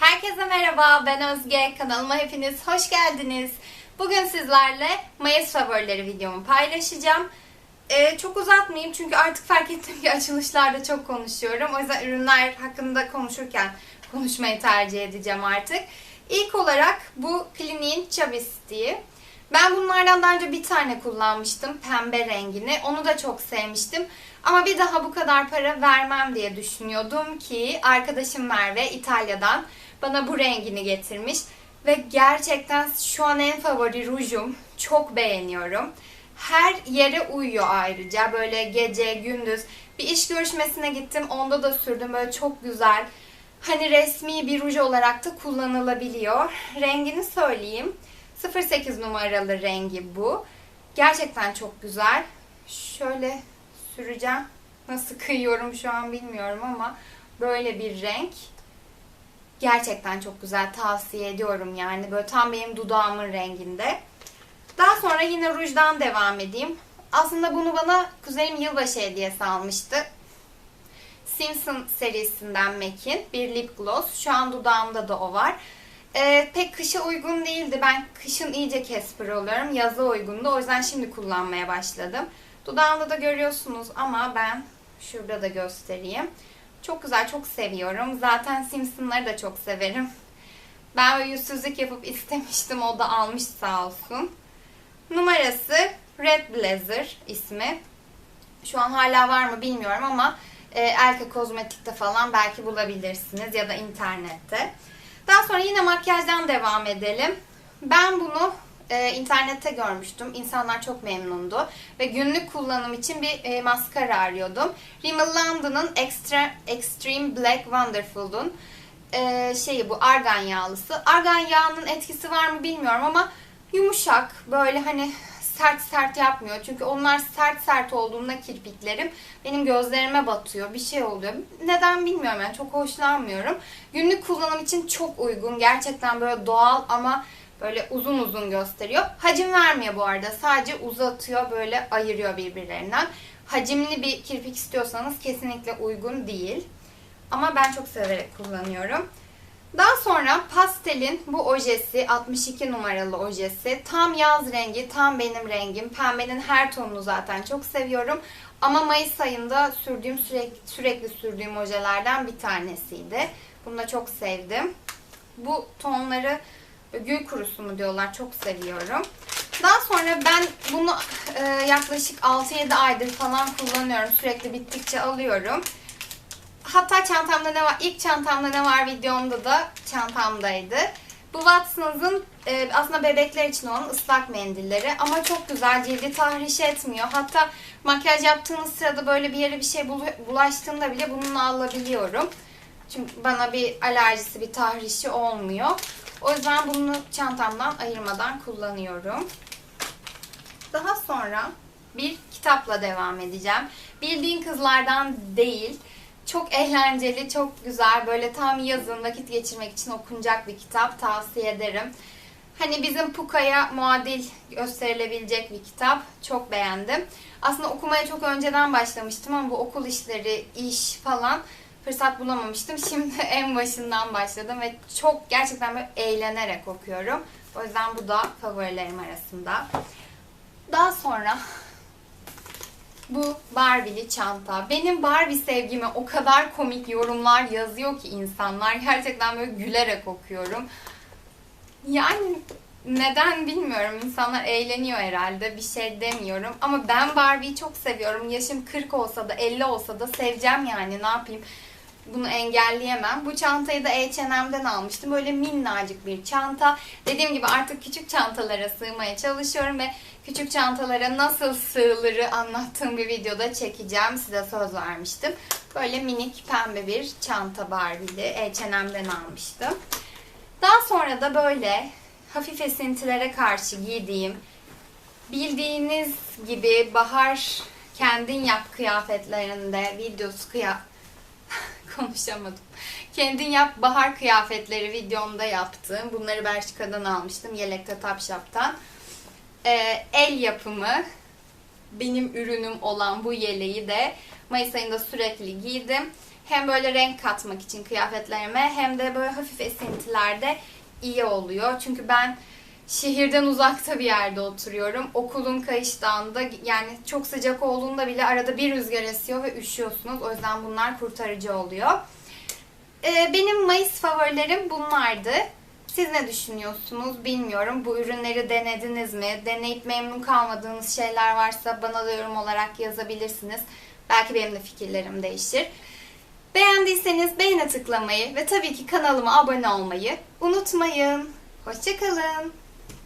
Herkese merhaba, ben Özge. Kanalıma hepiniz hoş geldiniz. Bugün sizlerle Mayıs favorileri videomu paylaşacağım. Ee, çok uzatmayayım çünkü artık fark ettim ki açılışlarda çok konuşuyorum. O yüzden ürünler hakkında konuşurken konuşmayı tercih edeceğim artık. İlk olarak bu kliniğin Chavistiği. Ben bunlardan daha önce bir tane kullanmıştım. Pembe rengini. Onu da çok sevmiştim. Ama bir daha bu kadar para vermem diye düşünüyordum ki arkadaşım Merve İtalya'dan bana bu rengini getirmiş. Ve gerçekten şu an en favori rujum. Çok beğeniyorum. Her yere uyuyor ayrıca. Böyle gece, gündüz. Bir iş görüşmesine gittim. Onda da sürdüm. Böyle çok güzel. Hani resmi bir ruj olarak da kullanılabiliyor. Rengini söyleyeyim. 08 numaralı rengi bu. Gerçekten çok güzel. Şöyle süreceğim. Nasıl kıyıyorum şu an bilmiyorum ama böyle bir renk. Gerçekten çok güzel. Tavsiye ediyorum yani. Böyle tam benim dudağımın renginde. Daha sonra yine rujdan devam edeyim. Aslında bunu bana kuzenim yılbaşı hediyesi almıştı. Simpson serisinden MAC'in bir lip gloss. Şu an dudağımda da o var. Ee, pek kışa uygun değildi. Ben kışın iyice kesper oluyorum. Yaza uygundu. O yüzden şimdi kullanmaya başladım. Dudağımda da görüyorsunuz ama ben şurada da göstereyim. Çok güzel, çok seviyorum. Zaten Simpson'ları da çok severim. Ben yüzsüzlük yapıp istemiştim. O da almış sağ olsun. Numarası Red Blazer ismi. Şu an hala var mı bilmiyorum ama e, Elke Kozmetik'te falan belki bulabilirsiniz ya da internette. Daha sonra yine makyajdan devam edelim. Ben bunu e, internette görmüştüm. İnsanlar çok memnundu. Ve günlük kullanım için bir e, maskara arıyordum. Rimmel London'ın Extra, Extreme Black Wonderful'un e, şeyi bu argan yağlısı. Argan yağının etkisi var mı bilmiyorum ama yumuşak böyle hani sert sert yapmıyor. Çünkü onlar sert sert olduğunda kirpiklerim benim gözlerime batıyor. Bir şey oluyor. Neden bilmiyorum yani çok hoşlanmıyorum. Günlük kullanım için çok uygun. Gerçekten böyle doğal ama böyle uzun uzun gösteriyor. Hacim vermiyor bu arada. Sadece uzatıyor böyle ayırıyor birbirlerinden. Hacimli bir kirpik istiyorsanız kesinlikle uygun değil. Ama ben çok severek kullanıyorum. Daha sonra pastelin bu ojesi 62 numaralı ojesi. Tam yaz rengi, tam benim rengim. Pembenin her tonunu zaten çok seviyorum. Ama Mayıs ayında sürdüğüm sürekli, sürekli sürdüğüm ojelerden bir tanesiydi. Bunu da çok sevdim. Bu tonları gül kurusu mu diyorlar çok seviyorum. Daha sonra ben bunu e, yaklaşık 6-7 aydır falan kullanıyorum. Sürekli bittikçe alıyorum. Hatta çantamda ne var? İlk çantamda ne var videomda da çantamdaydı. Bu Watsons'ın e, aslında bebekler için olan ıslak mendilleri ama çok güzel cildi tahriş etmiyor. Hatta makyaj yaptığınız sırada böyle bir yere bir şey bulaştığında bile bununla alabiliyorum. Çünkü bana bir alerjisi, bir tahrişi olmuyor. O yüzden bunu çantamdan ayırmadan kullanıyorum. Daha sonra bir kitapla devam edeceğim. Bildiğin kızlardan değil. Çok eğlenceli, çok güzel. Böyle tam yazın vakit geçirmek için okunacak bir kitap. Tavsiye ederim. Hani bizim Puka'ya muadil gösterilebilecek bir kitap. Çok beğendim. Aslında okumaya çok önceden başlamıştım ama bu okul işleri, iş falan fırsat bulamamıştım. Şimdi en başından başladım ve çok gerçekten böyle eğlenerek okuyorum. O yüzden bu da favorilerim arasında. Daha sonra bu Barbie'li çanta. Benim Barbie sevgime o kadar komik yorumlar yazıyor ki insanlar. Gerçekten böyle gülerek okuyorum. Yani neden bilmiyorum. İnsanlar eğleniyor herhalde. Bir şey demiyorum. Ama ben Barbie'yi çok seviyorum. Yaşım 40 olsa da 50 olsa da seveceğim yani. Ne yapayım? Bunu engelleyemem. Bu çantayı da H&M'den almıştım. Böyle minnacık bir çanta. Dediğim gibi artık küçük çantalara sığmaya çalışıyorum ve küçük çantalara nasıl sığılırı anlattığım bir videoda çekeceğim. Size söz vermiştim. Böyle minik pembe bir çanta Barbie'li H&M'den almıştım. Daha sonra da böyle hafif esintilere karşı giydiğim bildiğiniz gibi bahar kendin yap kıyafetlerinde videosu kıyafet konuşamadım. Kendin yap bahar kıyafetleri videomda yaptım. Bunları Belçika'dan almıştım. Yelekte Topshop'tan. Ee, el yapımı benim ürünüm olan bu yeleği de Mayıs ayında sürekli giydim. Hem böyle renk katmak için kıyafetlerime hem de böyle hafif esintilerde iyi oluyor. Çünkü ben şehirden uzakta bir yerde oturuyorum. Okulun kayıştağında yani çok sıcak olduğunda bile arada bir rüzgar esiyor ve üşüyorsunuz. O yüzden bunlar kurtarıcı oluyor. Ee, benim Mayıs favorilerim bunlardı. Siz ne düşünüyorsunuz bilmiyorum. Bu ürünleri denediniz mi? Deneyip memnun kalmadığınız şeyler varsa bana da yorum olarak yazabilirsiniz. Belki benim de fikirlerim değişir. Beğendiyseniz beğene tıklamayı ve tabii ki kanalıma abone olmayı unutmayın. Hoşçakalın.